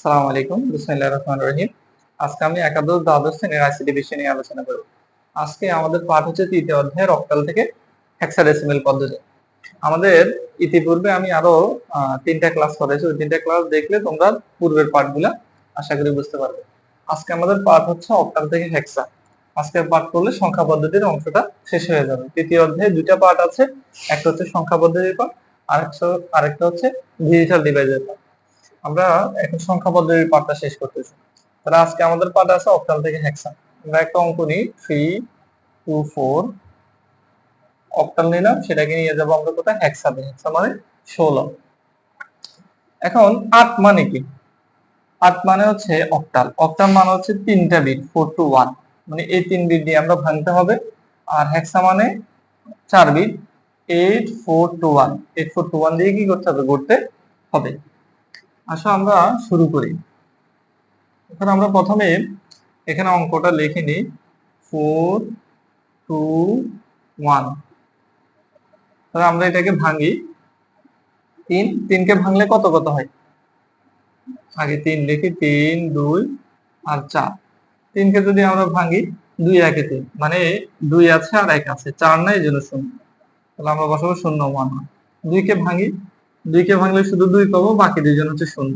আসসালামু আলাইকুম বিসমিল্লাহির রহমানির রহিম। আজকে আমি একাদশ দ্বাদশ শ্রেণির আইসিটি বিষয় নিয়ে আলোচনা করব। আজকে আমাদের পাঠ হচ্ছে তৃতীয় অধ্যায়ের অক্টাল থেকে হেক্সাডেসিমেল পদ্ধতি। আমাদের ইতিপূর্বে আমি আরও তিনটা ক্লাস করেছি। ওই তিনটা ক্লাস দেখলে তোমরা পূর্বের পাঠগুলা আশা করি বুঝতে পারবে। আজকে আমাদের পাঠ হচ্ছে অক্টাল থেকে হেক্সা আজকের পাঠ করলে সংখ্যা পদ্ধতির অংশটা শেষ হয়ে যাবে। তৃতীয় অধ্যায়ে দুইটা পাঠ আছে। একটা হচ্ছে সংখ্যা পদ্ধতির পাঠ, আরেকটা আরেকটা হচ্ছে ডিজিটাল ডিভাইসের পাঠ। আমরা এখন সংখ্যা পদ্ধতির পাঠটা শেষ করতেছি। তাহলে আজকে আমাদের পাঠ আছে অক্টাল থেকে হেক্সা। আমরা একটা অঙ্ক নিই থ্রি টু ফোর অক্টাল নিলাম সেটাকে নিয়ে যাব আমরা কোথায়? হেক্সাতে হেক্সা মানে ষোলো। এখন আট মানে কি? আট মানে হচ্ছে অক্টাল। অক্টাল মানে হচ্ছে তিনটা বিট ফোর টু ওয়ান মানে এই তিন বিট দিয়ে আমরা ভাঙতে হবে। আর হেক্সা মানে চার bit eight four two one eight four two one দিয়ে কি করতে হবে? করতে হবে। আসো আমরা শুরু করি। এখন আমরা প্রথমে এখানে অঙ্কটা লিখে নিই। Four, two, one. তাহলে আমরা এটাকে ভাঙি। তিন, তিনকে ভাঙলে কত কত হয়? আগে তিন লিখি। তিন, দুই আর চার। তিনকে যদি আমরা ভাঙি, দুই একে তিন। মানে দুই আছে আর এক আছে। চার নাই এই জন্য শূন্য। তাহলে আমরা বসাবো শূন্য, ওয়ান। দুইকে ভাঙি দুইকে ভাঙলে শুধু দুই পাবো, বাকি দুইজন হচ্ছে শূন্য।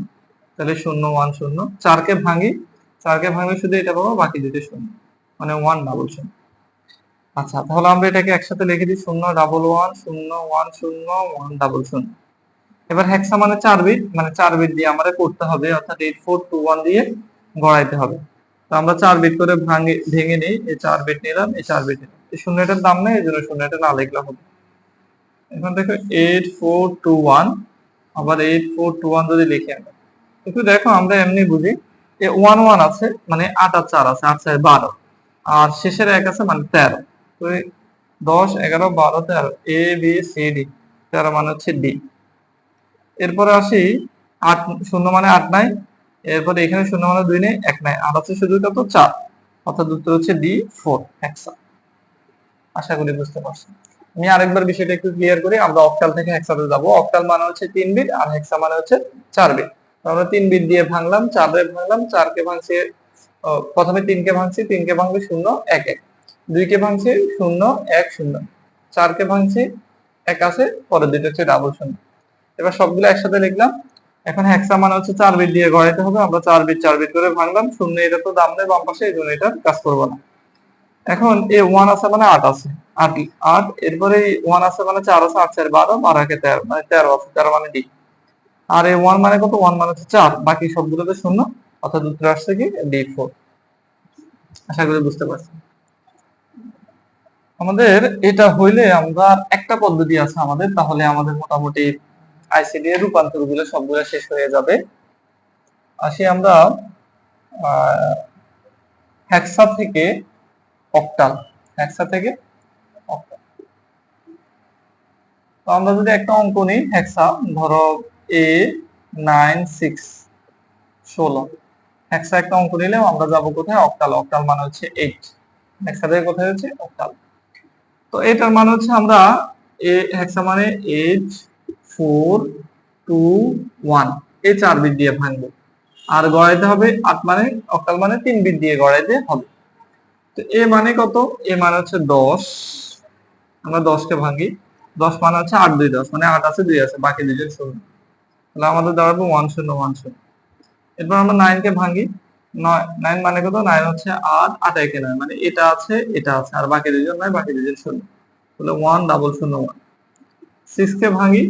তাহলে শূন্য ওয়ান শূন্য। চারকে ভাঙি চারকে ভাঙলে শুধু এটা পাবো, বাকি দুইটা শূন্য। মানে ওয়ান ডাবল শূন্য। আচ্ছা তাহলে আমরা এটাকে একসাথে লিখে দিই, শূন্য ডাবল ওয়ান শূন্য ওয়ান শূন্য ওয়ান ডাবল শূন্য। এবার হেক্সা মানে চার বিট মানে চার বিট দিয়ে আমাদের করতে হবে, অর্থাৎ এইট ফোর টু ওয়ান দিয়ে গড়াইতে হবে। তো আমরা চার বিট করে ভাঙে, ভেঙে নিই, এই চার বিট নিলাম, এই চার বিট নিলাম। এই শূন্যটার দাম নেই, এই জন্য শূন্যটা না লিখলে হবে। এখন দেখো এইট ফোর টু ওয়ান আবার এইট ফোর টু ওয়ান যদি লিখি আমরা, একটু দেখো আমরা এমনি বুঝি যে ওয়ান ওয়ান আছে মানে আট আর চার আছে, আট চার বারো, আর শেষের এক আছে মানে তেরো, তো দশ, এগারো, বারো, তেরো এ বি সি ডি তেরো মানে হচ্ছে ডি এরপরে আসি, আট, শূন্য মানে আট নাই, এরপরে এখানে শূন্য মানে দুই নেই, এক নাই, আর আছে শুধু কত চার, অর্থাৎ উত্তর হচ্ছে ডি ফোর হেক্সা আশা করি বুঝতে পারছি। আমি আরেকবার বিষয়টা একটু ক্লিয়ার করি, আমরা অক্টাল থেকে হেক্সাতে যাব। অক্টাল মানে হচ্ছে তিন বিট আর হেক্সা মানে হচ্ছে চার বিট আমরা তিন বিট দিয়ে ভাঙলাম, চারে ভাঙলাম, চারকে ভাঙছি প্রথমে তিনকে ভাঙছি, তিনকে ভাঙবে শূন্য, এক এক। দুইকে ভাঙছি, শূন্য, এক, শূন্য। চারকে ভাঙছি, এক আছে, পরের দুইটা হচ্ছে ডাবল শূন্য। এবার সবগুলো একসাথে লিখলাম। এখন হেক্সা মানে হচ্ছে চার বিট দিয়ে গড়াইতে হবে, আমরা চার বিট চার বিট করে ভাঙলাম, শূন্য এটা তো দাম নেই বাম পাশে, এই জন্য এটা কাজ করব না। এখন এ ওয়ান আছে মানে আট আছে। আট আট, এরপরে ওয়ান আছে মানে চার আছে, আট, চার, বারো বারো একে তেরো মানে তেরো আছে, তেরো মানে ডি আর এ ওয়ান মানে কত? ওয়ান মানে হচ্ছে চার। বাকি সবগুলোতে শূন্য, অর্থাৎ উত্তর আসছে কি? ডি ফোর আশা করি বুঝতে পারছি। আমাদের এটা হইলে আমরা একটা পদ্ধতি আছে আমাদের, তাহলে আমাদের মোটামুটি আইসিডি এর রূপান্তরগুলো সবগুলো শেষ হয়ে যাবে। আসি আমরা হেক্সা থেকে অক্টাল হেক্সা থেকে তো আমরা যদি একটা অঙ্ক নিই হেক্সা ধরো এ নাইন সিক্স ষোলো। হেক্সা একটা অঙ্ক নিলে আমরা যাব কোথায়? অক্টাল। অক্টাল মানে হচ্ছে এইট হেক্সা থেকে কোথায় হচ্ছে অক্টাল। তো এটার মানে হচ্ছে আমরা এ হেক্সা মানে এইট ফোর টু ওয়ান এই চার বিট দিয়ে ভাঙবো। আর গড়াইতে হবে আট মানে অক্টাল মানে তিন বিট দিয়ে গড়াইতে হবে। তো এ মানে কত? এ মানে হচ্ছে দশ। আমরা দশকে ভাঙি। দশ মানে হচ্ছে আট দুই দশ মানে আট আছে, দুই আছে, বাকি দুইজন শূন্য তাহলে আমাদের দাঁড়াবো ওয়ান শূন্য ওয়ান শূন্য। এরপর আমরা নাইন কে ভাঙি। নয় নাইন মানে কত? নাইন হচ্ছে আট আট একে নয় মানে এটা আছে এটা আছে, আর বাকি দুজন নয়, বাকি দুজন শূন্য। তাহলে ওয়ান ডাবল শূন্য ওয়ান সিক্স কে ভাঙি।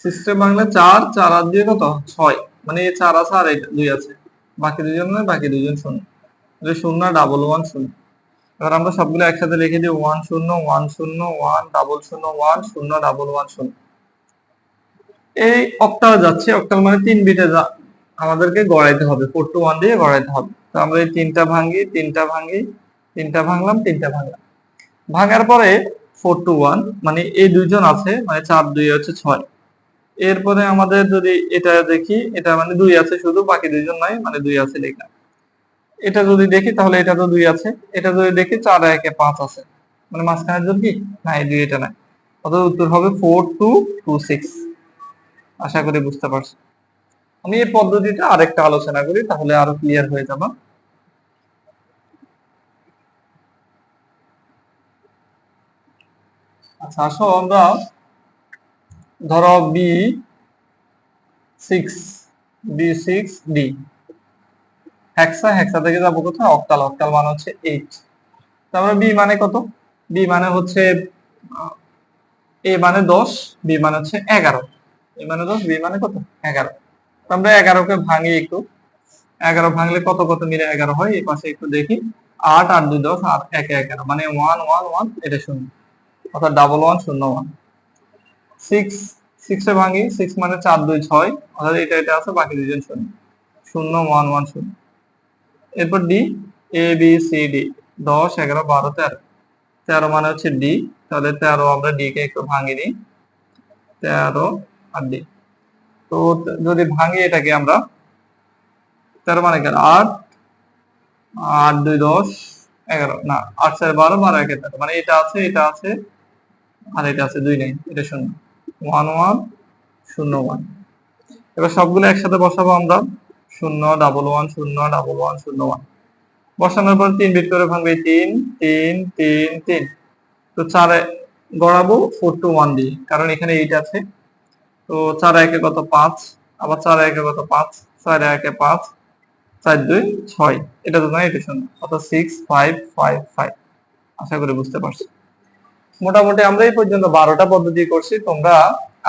সিক্স কে ভাঙলে চার চার আর দিয়ে কত? ছয়। মানে এই চার আছে আর দুই আছে। বাকি দুজন নয়, বাকি দুজন শূন্য। তাহলে শূন্য ডাবল ওয়ান শূন্য। এবার আমরা সবগুলো একসাথে লিখে দিই ওয়ান শূন্য ওয়ান শূন্য ওয়ান ডাবল শূন্য ওয়ান শূন্য ডাবল ওয়ান শূন্য। এই অক্টাল যাচ্ছে অক্টাল মানে তিন বিটে যা আমাদেরকে গড়াইতে হবে ফোর টু ওয়ান দিয়ে গড়াইতে হবে। তো আমরা এই তিনটা ভাঙি তিনটা ভাঙি, তিনটা ভাঙলাম তিনটা ভাঙলাম। ভাঙার পরে ফোর টু ওয়ান মানে এই দুইজন আছে মানে চার দুই হচ্ছে ছয়। এরপরে আমাদের যদি এটা দেখি, এটা মানে দুই আছে শুধু, বাকি দুইজন নাই মানে দুই আছে লেখা। এটা যদি দেখি, তাহলে এটা তো দুই আছে। এটা যদি দেখি, চার, একে পাঁচ আছে। মানে মাঝখানের জন্য কি? না এই দুই, এটা নাই। অতএব উত্তর হবে ফোর, টু টু, সিক্স। আশা করি বুঝতে পারছি। আমি এই পদ্ধতিটা আরেকটা আলোচনা করি, তাহলে আরও ক্লিয়ার হয়ে যাবে। আচ্ছা আসো আমরা ধরো B six B six D hexa hexa থেকে যাব কোথায়? অক্টাল অক্টাল মানে হচ্ছে এইট তারপরে বি মানে কত? বি মানে হচ্ছে এ মানে দশ বি মানে হচ্ছে এগারো। এ মানে দশ বি মানে কত? এগারো। আমরা এগারোকে ভাঙি একটু। এগারো ভাঙলে কত কত মিলে এগারো হয়? এই পাশে একটু দেখি। আট আট, দুই, দশ আর একে এগারো। মানে ওয়ান ওয়ান ওয়ান এটা শূন্য। অর্থাৎ ডাবল ওয়ান শূন্য ওয়ান সিক্স সিক্সে ভাঙি সিক্স মানে চার, দুই, ছয়। অর্থাৎ এটা এটা আছে, বাকি দুজন শূন্য। শূন্য ওয়ান ওয়ান শূন্য। এরপর D A B C D দশ, এগারো, বারো, তেরো। তেরো মানে হচ্ছে ডি তাহলে তেরো আমরা ডি কে একটু ভাঙি নিই তেরো আর ডি তো যদি ভাঙি এটাকে আমরা, তেরো মানে কেন আট আট, দুই, দশ, এগারো। না, আট, চার, বারো বারো, একে তেরো। মানে এটা আছে এটা আছে, আর এটা আছে, দুই নেই এটা শূন্য। ওয়ান ওয়ান, শূন্য ওয়ান। এবার সবগুলো একসাথে বসাবো আমরা। শূন্য, ডাবল ওয়ান, শূন্য, ডাবল ওয়ান, শূন্য ওয়ান। বসানোর পর তিন বিট করে ভাঙবে তিন তিন তিন তিন। তো চারে গড়াবো ফোর টু ওয়ান দিয়ে, কারণ এখানে এইট আছে। তো চার একে কত পাঁচ? আবার চার একে কত পাঁচ? চার একে পাঁচ, চার দুই, ছয়। এটা তো নয়, এটা শূন্য। অর্থাৎ সিক্স ফাইভ ফাইভ ফাইভ আশা করি বুঝতে পারছি। মোটামুটি আমরা এই পর্যন্ত বারোটা পদ্ধতি করছি। তোমরা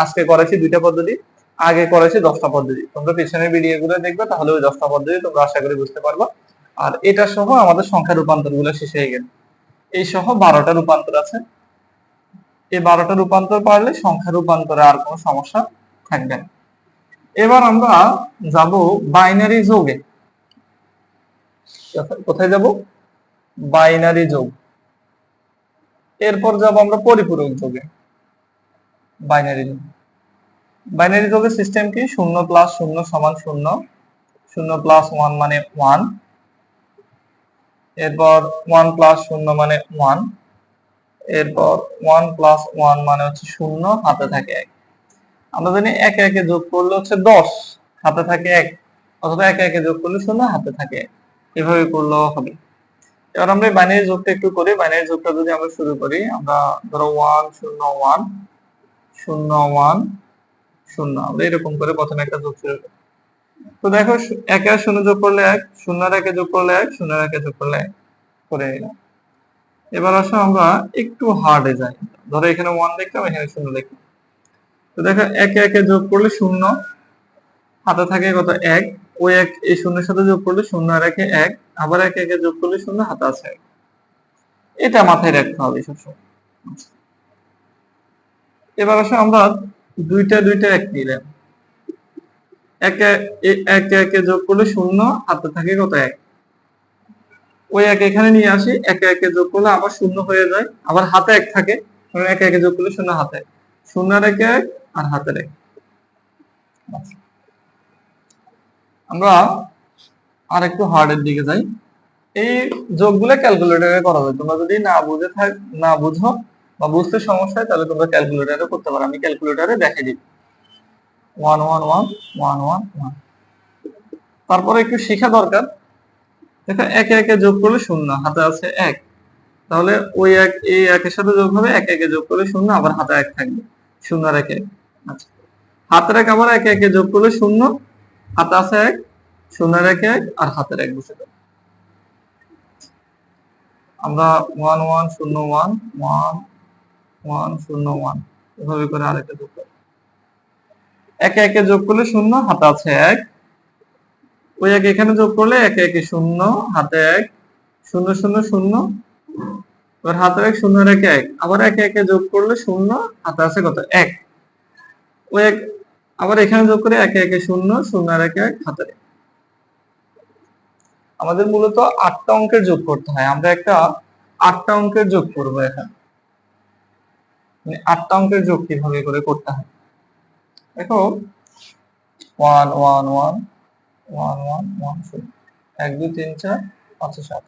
আজকে করেছি দুইটা পদ্ধতি, আগে করেছি দশটা পদ্ধতি। তোমরা পিছনের ভিডিও গুলো দেখবে, তাহলে ওই দশটা পদ্ধতি তোমরা আশা করি বুঝতে পারবে। আর এটা সহ আমাদের সংখ্যা রূপান্তরগুলো শেষ হয়ে গেল। এই সহ বারোটা রূপান্তর আছে। এই বারোটা রূপান্তর পারলে সংখ্যা রূপান্তরে আর কোনো সমস্যা থাকবে না। এবার আমরা যাব বাইনারি যোগে। কোথায় যাব? বাইনারি যোগ। এরপর যাব আমরা পরিপূরক যোগে বাইনারি যোগ। বাইনারি যোগের সিস্টেম কি? শূন্য প্লাস শূন্য সমান শূন্য। শূন্য প্লাস ওয়ান মানে ওয়ান এরপর ওয়ান প্লাস শূন্য মানে ওয়ান এরপর ওয়ান প্লাস ওয়ান মানে হচ্ছে শূন্য, হাতে থাকে এক। আমরা জানি একে একে যোগ করলে হচ্ছে দশ, হাতে থাকে এক। অথবা একে একে যোগ করলে শূন্য, হাতে থাকে এক। এভাবে করলেও হবে। এবার আমরা বাইনারি যোগটা একটু করি বাইনারি যোগটা যদি আমরা শুরু করি, আমরা ধরো ওয়ান শূন্য ওয়ান শূন্য ওয়ান শূন্য, আমরা এরকম করে প্রথমে একটা যোগ শুরু করি। তো দেখো, একে আর শূন্য যোগ করলে এক শূন্য আর একে যোগ করলে এক শূন্য আর একে যোগ করলে এক, করে নিলাম এবার আসো আমরা একটু হার্ডে যাই। ধরো এখানে ওয়ান দেখলাম, এখানে শূন্য দেখলাম। তো দেখো, একে একে যোগ করলে শূন্য, হাতে থাকে কত এক, ওই এক, এই শূন্যের সাথে যোগ করলে শূন্য আর একে এক আবার একে একে যোগ করলে শূন্য, হাতে আছে এটা মাথায় রাখতে হবে সবসময়। এবার আসো আমরা দুইটা দুইটা এক নিলাম। একে একে একে যোগ করলে শূন্য, হাতে থাকে কত এক? ওই এক এখানে নিয়ে আসি, একে একে যোগ করলে আবার শূন্য হয়ে যায়। আবার হাতে এক থাকে একে একে যোগ করলে শূন্য হাতে। শূন্য একে এক আর হাতের এক। আমরা আর একটু হার্ডের দিকে যাই। এই যোগগুলো ক্যালকুলেটরে করা যায়। তোমরা যদি না বুঝে থাক না বুঝো বা বুঝতে সমস্যা হয়, তাহলে তোমরা ক্যালকুলেটরে করতে পারো। আমি ক্যালকুলেটরে দেখে দিই। One one one one one one তারপরে একটু শেখা দরকার। দেখো, একে একে যোগ করলে শূন্য, হাতে আছে এক। তাহলে ওই এক এই একের সাথে যোগ হবে, একে একে যোগ করলে শূন্য, আবার হাতে এক থাকবে। শূন্য আর একে। আচ্ছা। হাতের এক আবার একে একে যোগ করলে শূন্য, হাতে আছে এক। শূন্যের এক এক আর হাতের এক বসে আমরা ওয়ান ওয়ান শূন্য ওয়ান ওয়ান ওয়ান শূন্য ওয়ান এভাবে করে আরেকটা যোগ একে একে যোগ করলে শূন্য, হাতে আছে এক। ওই এক এখানে যোগ করলে একে একে শূন্য, হাতে এক। শূন্য শূন্য শূন্য, এবার হাতের এক শূন্য রেখে এক। আবার একে একে যোগ করলে শূন্য, হাতে আছে কত? এক। ওই এক, আবার এখানে যোগ করে একে একে শূন্য শূন্য রেখে এক হাতে এক। আমাদের মূলত আটটা অঙ্কের যোগ করতে হয়। আমরা একটা আটটা অঙ্কের যোগ করব এখানে। মানে আটটা অঙ্কের যোগ কীভাবে করে করতে হয়? দেখো one one one one one one শূন্য। এক, দুই, তিন, চার, পাঁচ সাত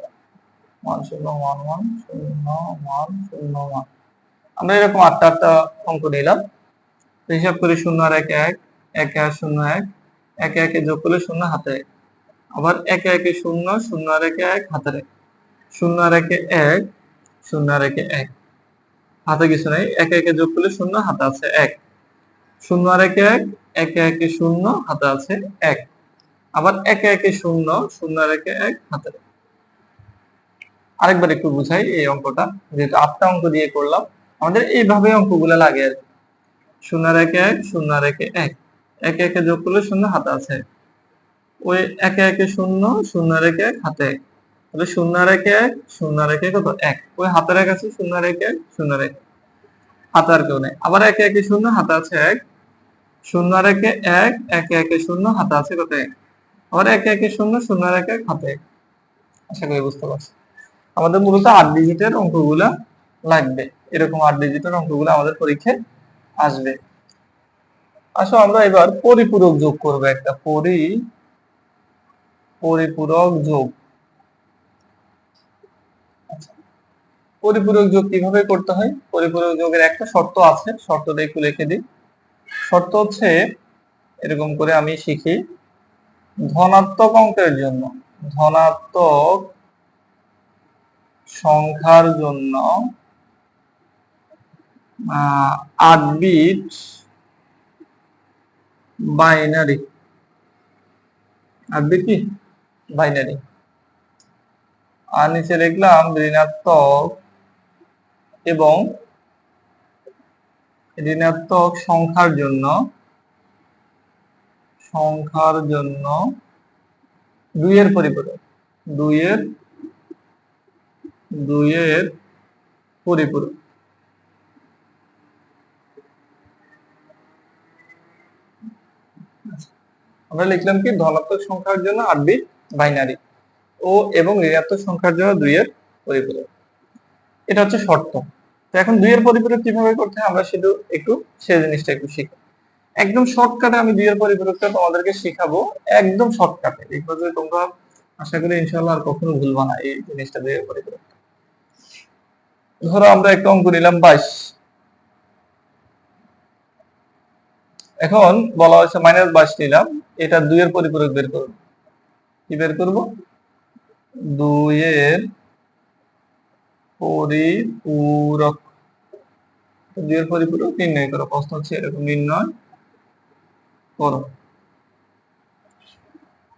ওয়ান শূন্য ওয়ান ওয়ান শূন্য ওয়ান শূন্য ওয়ান আমরা এরকম আটটা আটটা অঙ্ক নিলাম। হিসাব করি শূন্য আর এক এক এক আর শূন্য এক, একে একে যোগ করলে শূন্য হাতে এক। আবার একে একে শূন্য শূন্য আর একে এক, হাতে এক শূন্য আর একে এক, শূন্য আর একে এক হাতে কিছু নাই, একে একে যোগ করলে শূন্য, হাতে আছে এক শূন্য আর একে এক, একে একে শূন্য, হাতে আছে এক আবার একে একে শূন্য শূন্য আর একে এক, হাতে। আরেকবার একটু বুঝাই এই অঙ্কটা যেহেতু আটটা অঙ্ক দিয়ে করলাম, আমাদের এইভাবে অঙ্কগুলো লাগে আর কি। শূন্য আর একে এক, শূন্য আর একে এক একে একে যোগ করলে শূন্য, হাতে আছে এক। ওই একে একে শূন্য শূন্য এক হাতে এক। তাহলে শূন্য আর একে শূন্য একে কত? এক। ওই হাতের এক আছে, শূন্য আর একে শূন্য এক হাতে আর কেউ নেই। আবার একে একে শূন্য, হাতে আছে এক। শূন্য আর একে এক, একে শূন্য, হাতে আছে কত এক? আবার একে একে শূন্য শূন্য একে এক, হাতে এক। আশা করি বুঝতে পারছি আমাদের মূলত আট ডিজিটের অঙ্কগুলা লাগবে। এরকম আট ডিজিটের অঙ্কগুলো আমাদের পরীক্ষায় আসবে। আসো আমরা এবার পরিপূরক যোগ করব একটা। পরি পরিপূরক যোগ। পরিপূরক যোগ কীভাবে করতে হয়? পরিপূরক যোগের একটা শর্ত আছে শর্তটা একটু লিখে দিই। শর্ত হচ্ছে, এরকম করে আমি শিখি, ধনাত্মক অঙ্কের জন্য, ধনাত্মক সংখ্যার জন্য আট বিট বাইনারি আট বিট কি? বাইনারি। আর নিচে লিখলাম ঋণাত্মক এবং ঋণাত্মক সংখ্যার জন্য সংখ্যার জন্য দুইয়ের পরিপূরক। দুইয়ের দুইয়ের পরিপূরক। আমরা লিখলাম কি, ধনাত্মক সংখ্যার জন্য আট বিট। বাইনারি। ও এবং ঋণাত্মক সংখ্যার জন্য দুইয়ের পরিপূরক। এটা হচ্ছে শর্ত। তো এখন দুইয়ের পরিপূরক কীভাবে করতে হয় আমরা শুধু একটু সে জিনিসটা একটু শিখি। একদম শর্টকাটে আমি দুইয়ের পরিপূরকটা তোমাদেরকে শিখাবো একদম শর্টকাটে এই পর্যায়ে তোমরা আশা করি ইনশাল্লাহ আর কখনো ভুলবা না এই জিনিসটা দুইয়ের পরিপূরক ধরো আমরা একটা অঙ্ক নিলাম বাইশ। এখন বলা হয়েছে মাইনাস বাইশ নিলাম। এটা দুইয়ের পরিপূরক বের করব কি বের করব? দুইয়ের পরিপূরক। দুইয়ের পরিপূরক নির্ণয় করো, প্রশ্ন হচ্ছে এরকম নির্ণয় করো।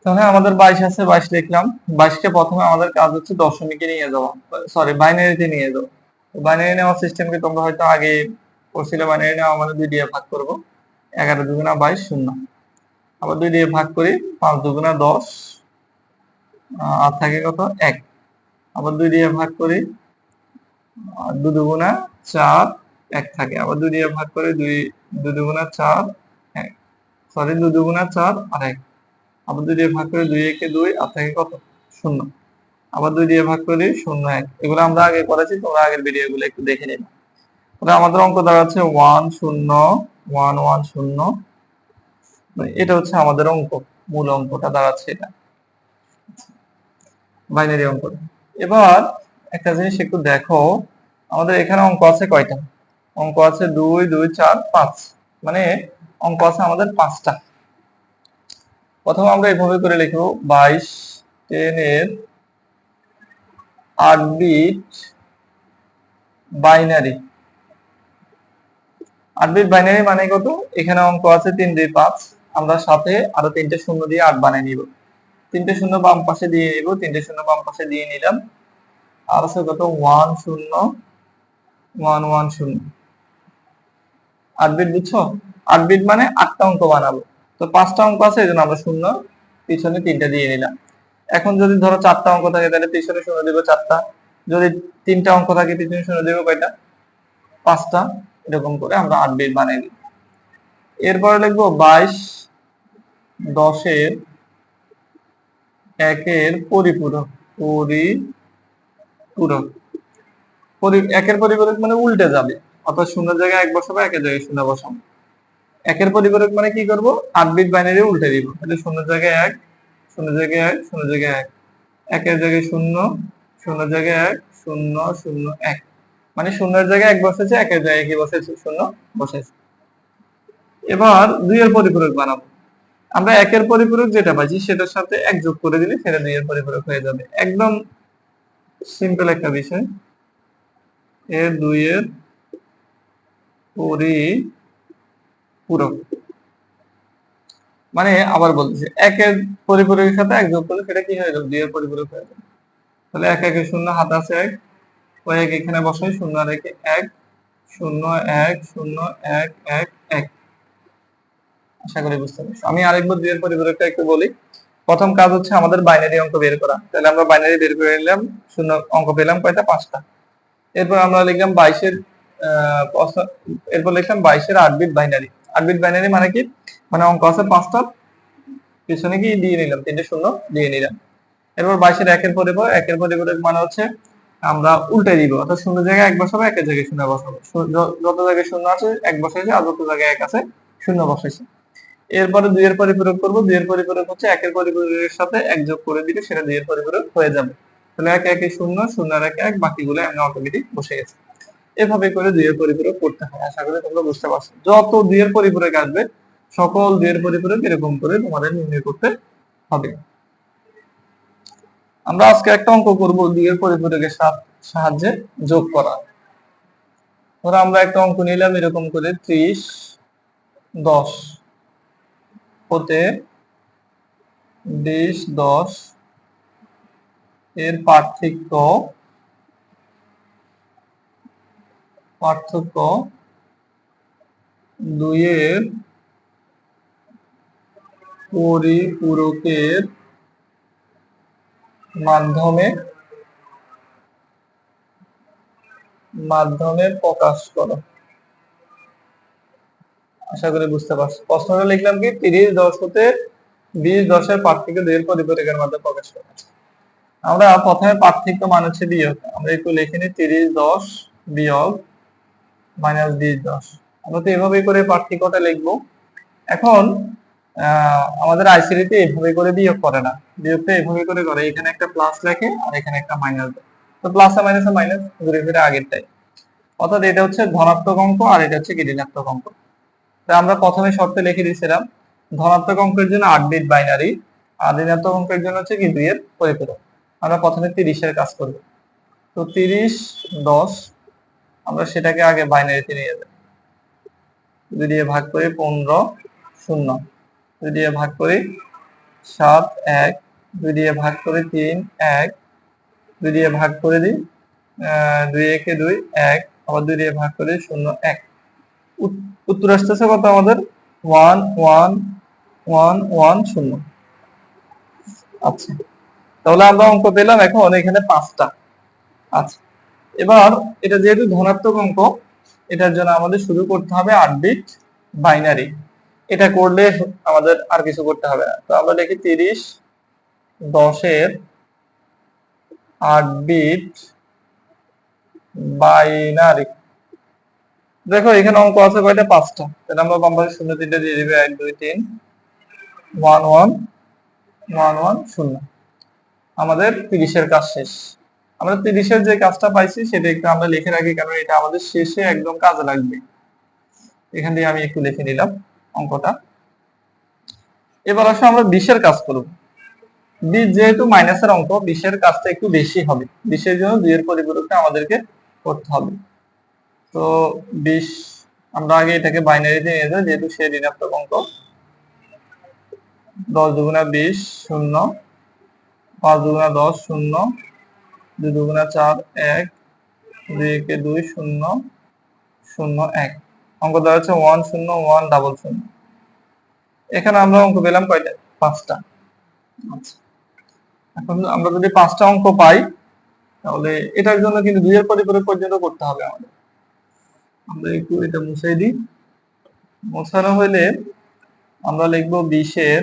তাহলে আমাদের বাইশ আছে, বাইশ লিখলাম। বাইশকে প্রথমে আমাদের কাজ হচ্ছে দশমিকে নিয়ে যাওয়া। সরি বাইনারিতে নিয়ে যাওয়া। বাইনারি নেওয়ার সিস্টেমকে তোমরা হয়তো আগে করছিলে বাইনারি নেওয়া আমাদের দুই দিয়ে ভাগ করব। এগারো দুগুণা বাইশ শূন্য। আবার দুই দিয়ে ভাগ করি, পাঁচ দুগুণা দশ। আর থাকে কত? এক। আবার দুই দিয়ে ভাগ করি দু দুগুণা চার, এক থাকে। আবার দুই দিয়ে ভাগ করে, দুই, দু দুগুণা চার, এক। সরি দু দুগুণা চার আর এক। আবার দুই দিয়ে ভাগ করে, দুই একে দুই আর থাকে কত? শূন্য। আবার দুই দিয়ে ভাগ করি, শূন্য এক। এগুলো আমরা আগে করেছি, তোমরা আগের ভিডিও গুলো একটু দেখে তাহলে আমাদের অঙ্ক দাঁড়াচ্ছে ওয়ান শূন্য ওয়ান ওয়ান শূন্য। মানে এটা হচ্ছে আমাদের অঙ্ক, মূল অঙ্কটা দাঁড়াচ্ছে এটা। বাইনারি অঙ্ক। এবার একটা জিনিস একটু দেখো, আমাদের এখানে অঙ্ক আছে কয়টা? অঙ্ক আছে দুই দুই, চার, পাঁচ। মানে অঙ্ক আছে আমাদের পাঁচটা। প্রথমে আমরা এইভাবে করে লিখব, বাইশ টেন এর আট বিট বাইনারি আট বিট বাইনারি মানে কত? এখানে অঙ্ক আছে তিন দুই পাঁচ। আমরা সাথে আরও তিনটে শূন্য দিয়ে আট বানিয়ে নিব। তিনটে শূন্য বাম পাশে দিয়ে নিব তিনটে শূন্য বাম পাশে দিয়ে নিলাম। আর আছে কত? ওয়ান শূন্য, ওয়ান ওয়ান শূন্য। আট বিট বুঝছ? আট বিট মানে আটটা অঙ্ক বানাবো। তো পাঁচটা অঙ্ক আছে, এই জন্য আমরা শূন্য, পিছনে তিনটা দিয়ে নিলাম। এখন যদি ধরো চারটা অঙ্ক থাকে, তাহলে পিছনে শূন্য দিব চারটা। যদি তিনটা অঙ্ক থাকে, পিছনে শূন্য দিব কয়টা? পাঁচটা। এরকম করে আমরা আট বিট বানিয়ে দিই। এরপরে লিখব বাইশ, দশের একের পরিপূরক পরিপূরক। পরি- একের পরিপূরক মানে উল্টে যাবে। অর্থাৎ শূন্য জায়গায় এক বসাবো, একের জায়গায় শূন্য বসাবো। একের পরিপূরক মানে কি করব? আট বিট বাইনারি উল্টে দিব। তাহলে শূন্য জায়গায় এক, শূন্য জায়গায় এক, শূন্য জায়গায় এক। একের জায়গায় শূন্য শূন্য জায়গায় এক, শূন্য শূন্য এক। মানে শূন্যের জায়গায় এক বসেছে, একের জায়গায় কি বসেছে? শূন্য বসেছে। এবার দুইয়ের পরিপূরক বানাবো। আমরা একের পরিপূরক যেটা পাইছি সেটার সাথে এক যোগ করে দিলে সেটা দুইয়ের পরিপূরক হয়ে যাবে। একদম সিম্পল একটা বিষয়। এর দুইয়ের পরিপূরক। মানে আবার বলতেছি, একের পরিপূরকের সাথে এক যোগ করলে সেটা কি হয়ে যাবে? দুইয়ের পরিপূরক হয়ে যাবে। তাহলে এক একে শূন্য, হাত আছে এক। ওই এক এখানে বসাই, শূন্য আর একে এক, শূন্য এক শূন্য এক এক এক। আশা করি বুঝতে পারছি। আমি আরেকবার দুইয়ের পরিপূরকটা একটু বলি, প্রথম কাজ হচ্ছে আমাদের বাইনারি অঙ্ক বের করা। তাহলে আমরা বাইনারি বের করে নিলাম, শূন্য অঙ্ক পেলাম কয়টা? পাঁচটা। এরপর আমরা লিখলাম বাইশের এরপর লিখলাম বাইশের আট বিট বাইনারি আট বিট বাইনারি মানে কি? মানে অঙ্ক আছে পাঁচটা। পিছনে কি? দিয়ে নিলাম, তিনটে শূন্য, দিয়ে নিলাম। এরপর বাইশের একের পরে পরিপূরক একের পরিপূরক মানে হচ্ছে আমরা উল্টে দিব, অর্থাৎ শূন্য জায়গায় এক বসাবো, একের জায়গায় শূন্য বসাবো। যত জায়গায় শূন্য আছে, এক বসাইছে, আর যত জায়গায় এক আছে, শূন্য বসাইছে। এরপরে দুই দুইয়ের পরিপূরক করব, দুইয়ের পরিপূরক হচ্ছে একের পরিপূরকের সাথে এক যোগ করে দিলে সেটা দুইয়ের পরিপূরক হয়ে যাবে। তাহলে এক একে শূন্য শূন্য আর এক এক, বাকিগুলো আমি অটোমেটিক বসে গেছে। এভাবে করে দুইয়ের পরিপূরক করতে হয়, আশা করি তোমরা বুঝতে পারছ। যত দুইয়ের পরিপূরক আসবে, সকল দুইয়ের পরিপূরক এরকম করে তোমাদের নির্ণয় করতে হবে। আমরা আজকে একটা অঙ্ক করব, দুইয়ের পরিপূরকের সাথ- সাহায্যে যোগ করা। ধরো আমরা একটা অঙ্ক নিলাম, এরকম করে ত্রিশ, দশ। হতে বিশ দশ এর পার্থক্য পার্থক্য দুইয়ের পরিপূরকের মাধ্যমে মাধ্যমে প্রকাশ করো। আশা করি বুঝতে পারছ। প্রশ্নটা লিখলাম কি, তিরিশ দশ হতে বিশ দশের পার্থক্য দুইয়ের পরিপূরকের মাধ্যমে প্রকাশ করো আমরা প্রথমে পার্থক্য মান হচ্ছে বিয়োগ। আমরা একটু লিখে নিই, তিরিশ দশ বিয়োগ মাইনাস বিশ দশ। আমরা তো এভাবেই করে পার্থক্যটা লিখব। এখন আমাদের আইসিডিতে এভাবে করে বিয়োগ করে না। বিয়োগটা এভাবে করে করে, এখানে একটা প্লাস লেখে আর এখানে একটা মাইনাস দেয়। তো প্লাস আর মাইনাস মাইনাস ঘুরে ফিরে আগেরটাই। অর্থাৎ এটা হচ্ছে ধনাত্মক অঙ্ক আর এটা হচ্ছে ঋণাত্মক অঙ্ক। তা আমরা প্রথমে শর্তে লিখে দিয়েছিলাম, ধনাত্মক অঙ্কের জন্য আট বিট বাইনারি আর ঋণাত্মক অঙ্কের জন্য হচ্ছে কি দুইয়ের পরিপূরক। আমরা প্রথমে তিরিশের কাজ করব। তো তিরিশ, দশ, আমরা সেটাকে আগে বাইনারিতে নিয়ে যাই। দুই দিয়ে ভাগ করি পনেরো, শূন্য। দুই দিয়ে ভাগ করি সাত, এক। দুই দিয়ে ভাগ করে তিন, এক। দুই দিয়ে ভাগ করে দিই দুই একে দুই, এক। আবার দুই দিয়ে ভাগ করে শূন্য, এক। উত্তর আসতেছে কত আমাদের? ওয়ান ওয়ান ওয়ান ওয়ান, শূন্য। আচ্ছা। তাহলে আমরা অঙ্ক পেলাম এখন এখানে পাঁচটা। আচ্ছা। এবার এটা যেহেতু ধনাত্মক অঙ্ক, এটার জন্য আমাদের শুরু করতে হবে আট বিট বাইনারি এটা করলে আমাদের আর কিছু করতে হবে না। তো আমরা দেখি তিরিশ দশের আট বিট বাইনারি দেখো, এখানে অঙ্ক আছে কয়টা? পাঁচটা। তাহলে আমরা বাম পাশে শূন্য তিনটা দিয়ে দিবে, এক, দুই, তিন। ওয়ান ওয়ান ওয়ান ওয়ান, শূন্য। আমাদের তিরিশের কাজ শেষ। আমরা তিরিশের যে কাজটা পাইছি, সেটা একটু আমরা লিখে রাখি, কারণ এটা আমাদের শেষে একদম কাজে লাগবে। এখান থেকে আমি একটু লিখে নিলাম অঙ্কটা। এবার আসলে আমরা বিশের কাজ করব। বিশ যেহেতু মাইনাসের অঙ্ক, বিশের কাজটা একটু বেশি হবে। বিশের জন্য দুইয়ের পরিপূরকটা আমাদেরকে করতে হবে। তো বিশ, আমরা আগে এটাকে বাইনারিতে নিয়ে যাই, যেহেতু সে ঋণাত্মক অঙ্ক। দশ দুগুণা বিশ, শূন্য। পাঁচ দুগুণা দশ, শূন্য। দুই দুগুণা চার, এক। দুই একে দুই, শূন্য। শূন্য, এক। অঙ্ক দেওয়া হচ্ছে ওয়ান শূন্য ওয়ান ডাবল শূন্য। এখানে আমরা অঙ্ক পেলাম কয়টা? পাঁচটা। আচ্ছা। এখন আমরা যদি পাঁচটা অঙ্ক পাই, তাহলে এটার জন্য কিন্তু দুইয়ের পরিপূরক পর্যন্ত করতে হবে আমাদের। আমরা একটু এটা মুছাই দিই। মোছানো হইলে আমরা লিখব বিশের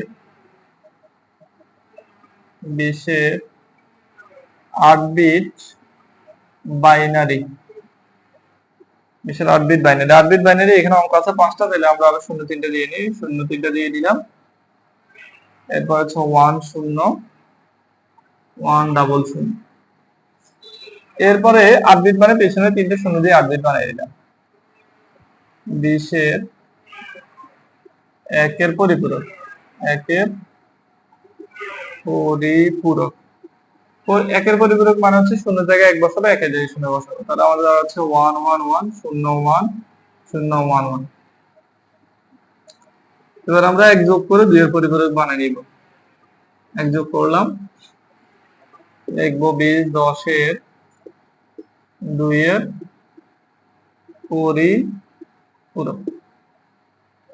বিশের আট বিট বাইনারি। বিশের আট বিট বাইনারি। আট বিট বাইনারি এখানে অঙ্ক আছে পাঁচটা, তাহলে আমরা আরও শূন্য তিনটা দিয়ে নিই। শূন্য তিনটা দিয়ে দিলাম। এরপর হচ্ছে ওয়ান শূন্য ওয়ান ডাবল শূন্য। এরপরে আট বিট মানে পেছনে তিনটে শূন্য দিয়ে আট বিট বানিয়ে দিলাম। বিশের একের পরিপূরক একের পরিপূরক। একের পরিপূরক মানে হচ্ছে শূন্য জায়গায় এক বসাবে একের জায়গায় শূন্য বসাবে, তাহলে আমাদের হচ্ছে ওয়ান ওয়ান ওয়ান শূন্য ওয়ান শূন্য ওয়ান ওয়ান এবার আমরা এক যোগ করে দুইয়ের পরিপূরক বানিয়ে নিব। এক যোগ করলাম লিখব বিশ দশের দুইয়ের পরিপূরক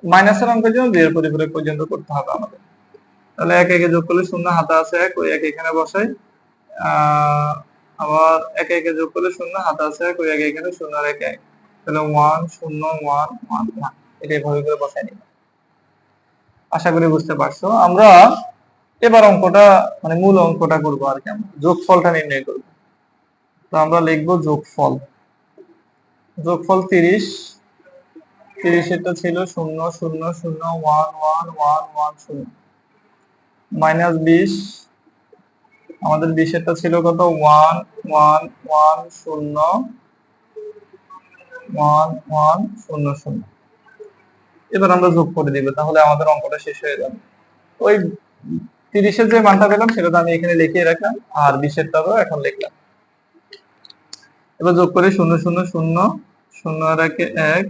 মাইনাসের অঙ্কের জন্য দুইয়ের পরিপূরক পর্যন্ত করতে হবে আমাদের। তাহলে এক একে যোগ করলে শূন্য, হাতে আছে এক, ওই এক এখানে বসাই। আবার এক একে যোগ করলে শূন্য, হাতে আছে এক, ওই এক এখানে শূন্য আর এক এক। তাহলে ওয়ান শূন্য ওয়ান ওয়ান ওয়ান এটা এভাবে করে বসাই নিব আশা করি বুঝতে পারছ। আমরা এবার অঙ্কটা মানে মূল অঙ্কটা করব আর কি আমরা। যোগফলটা নির্ণয় করব। তো আমরা লিখব যোগফল। যোগফল তিরিশ তিরিশেরটা ছিল শূন্য শূন্য শূন্য ওয়ান ওয়ান ওয়ান ওয়ান শূন্য। মাইনাস বিশ, আমাদের বিশেরটা ছিল কত? ওয়ান ওয়ান ওয়ান শূন্য ওয়ান ওয়ান শূন্য শূন্য। এবার আমরা যোগ করে দিব, তাহলে আমাদের অঙ্কটা শেষ হয়ে যাবে। ওই তিরিশের যে মানটা পেলাম, সেটা তো আমি এখানে লিখিয়ে রাখলাম, আর বিশেরটাও এখন লিখলাম। এবার যোগ করে শূন্য শূন্য শূন্য শূন্য আর এক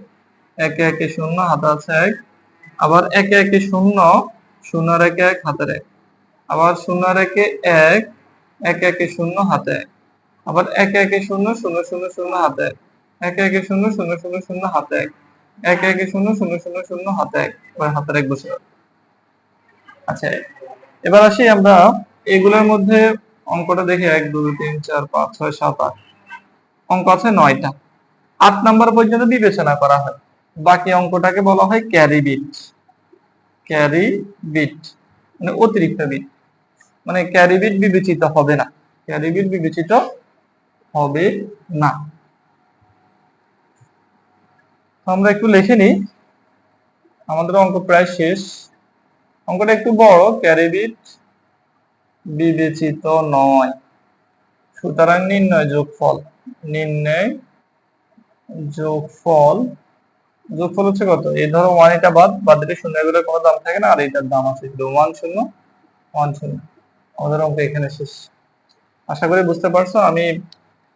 একে একে শূন্য, হাতে আছে এক। আবার একে একে শূন্য শূন্য একে এক, হাতের এক। আবার শূন্য একে এক, একে একে শূন্য, হাতে এক। আবার একে একে শূন্য শূন্য শূন্য শূন্য, হাতে এক। একে শূন্য শূন্য শূন্য শূন্য, হাতে এক। একে একে শূন্য শূন্য শূন্য শূন্য, হাতে এক। হাতের এক গেল। আচ্ছা এবার আসি আমরা এগুলোর মধ্যে অঙ্কটা দেখি। এক, দুই, তিন, চার, পাঁচ, ছয়, সাত, আট। অঙ্ক আছে নয়টা। আট নাম্বার পর্যন্ত বিবেচনা করা হয়। বাকি অঙ্কটাকে বলা হয় ক্যারি বিট ক্যারি বিট মানে অতিরিক্ত বিট মানে ক্যারি বিট বিবেচিত হবে না। ক্যারি বিট বিবেচিত হবে না। আমরা একটু লিখে নিই। আমাদের অঙ্ক প্রায় শেষ। অঙ্কটা একটু বড়। ক্যারি বিট বিবেচিত নয়। সুতরাং নির্ণয় যোগফল। নির্ণয় যোগফল যোগফল হচ্ছে কত? এই ধরো ওয়ান এটা বাদ বাদ দিলে শূন্য এগুলোর কোনো দাম থাকে না, আর এটার দাম আছে ওয়ান শূন্য ওয়ান শূন্য। আমাদের অঙ্ক এখানে শেষ। আশা করি বুঝতে পারছ, আমি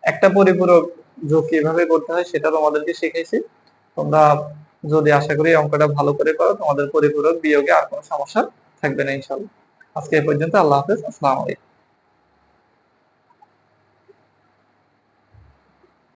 একটা পরিপূরক যোগ কীভাবে করতে হয় সেটা তোমাদেরকে শিখেছি তোমরা যদি আশা করি অঙ্কটা ভালো করে করো তোমাদের পরিপূরক বিয়োগে আর কোনো সমস্যা থাকবে না ইনশাল্লাহ আজকে এই পর্যন্ত আল্লাহ হাফেজ, আসসালামু আলাইকুম।